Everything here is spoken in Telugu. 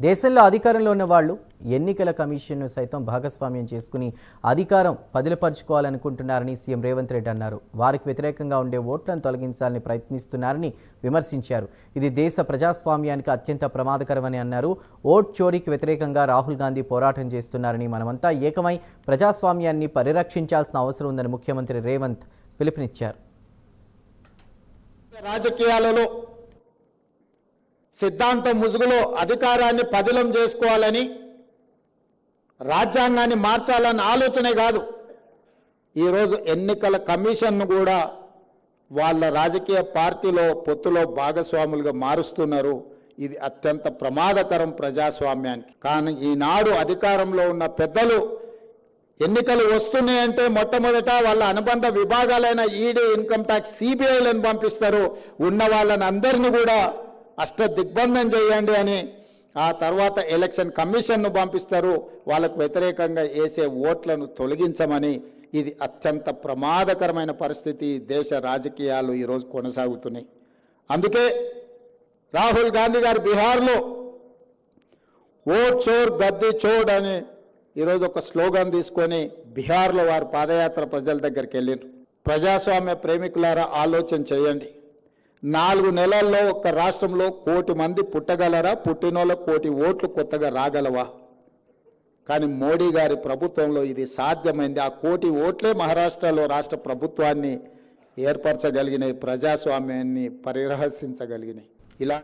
దేశంలో అధికారంలో ఉన్న వాళ్ళు ఎన్నికల కమిషన్ను సైతం భాగస్వామ్యం చేసుకుని అధికారం పదిలపరుచుకోవాలనుకుంటున్నారని సీఎం రేవంత్ రెడ్డి అన్నారు. వారికి వ్యతిరేకంగా ఉండే ఓట్లను తొలగించాలని ప్రయత్నిస్తున్నారని విమర్శించారు. ఇది దేశ ప్రజాస్వామ్యానికి అత్యంత ప్రమాదకరమని అన్నారు. ఓట్ చోరీకి వ్యతిరేకంగా రాహుల్ గాంధీ పోరాటం చేస్తున్నారని మనమంతా ఏకమై ప్రజాస్వామ్యాన్ని పరిరక్షించాల్సిన అవసరం ఉందని ముఖ్యమంత్రి రేవంత్ పిలుపునిచ్చారు. రాజకీయాలలో సిద్ధాంతం ముసుగులో అధికారాన్ని పదిలం చేసుకోవాలని రాజ్యాంగాన్ని మార్చాలన్న ఆలోచనే కాదు. ఈరోజు ఎన్నికల కమిషన్ను కూడా వాళ్ళ రాజకీయ పార్టీలో పొత్తులో భాగస్వాములుగా మారుస్తున్నారు. ఇది అత్యంత ప్రమాదకరం ప్రజాస్వామ్యానికి. కానీ ఈనాడు అధికారంలో ఉన్న పెద్దలు ఎన్నికలు వస్తున్నాయంటే మొట్టమొదట వాళ్ళ అనుబంధ విభాగాలైన ఈడీ ఇన్కమ్ ట్యాక్స్ సిబిఐలను పంపిస్తారు. ఉన్న వాళ్ళని అందరినీ కూడా అష్ట దిగ్బంధం చేయండి అని ఆ తర్వాత ఎలక్షన్ కమిషన్ను పంపిస్తారు. వాళ్ళకు వ్యతిరేకంగా వేసే ఓట్లను తొలగించమని ఇది అత్యంత ప్రమాదకరమైన పరిస్థితి దేశ రాజకీయాలు ఈరోజు కొనసాగుతున్నాయి. అందుకే రాహుల్ గాంధీ గారు బీహార్లో ఓట్ చోర్ గద్దె చోడ్ అని ఈరోజు ఒక స్లోగన్ తీసుకొని బీహార్లో వారు పాదయాత్ర ప్రజల దగ్గరికి వెళ్ళారు ప్రజాస్వామ్య ప్రేమికులారా ఆలోచన చేయండి. నాలుగు నెలల్లో ఒక్క రాష్ట్రంలో కోటి మంది పుట్టగలరా? పుట్టినోళ్ళ కోటి ఓట్లు కొత్తగా రాగలవా? కానీ మోడీ గారి ప్రభుత్వంలో ఇది సాధ్యమైంది. ఆ కోటి ఓట్లే మహారాష్ట్రలో రాష్ట్ర ప్రభుత్వాన్ని ఏర్పరచగలిగినాయి ప్రజాస్వామ్యాన్ని పరిరహసించగలిగినాయి ఇలా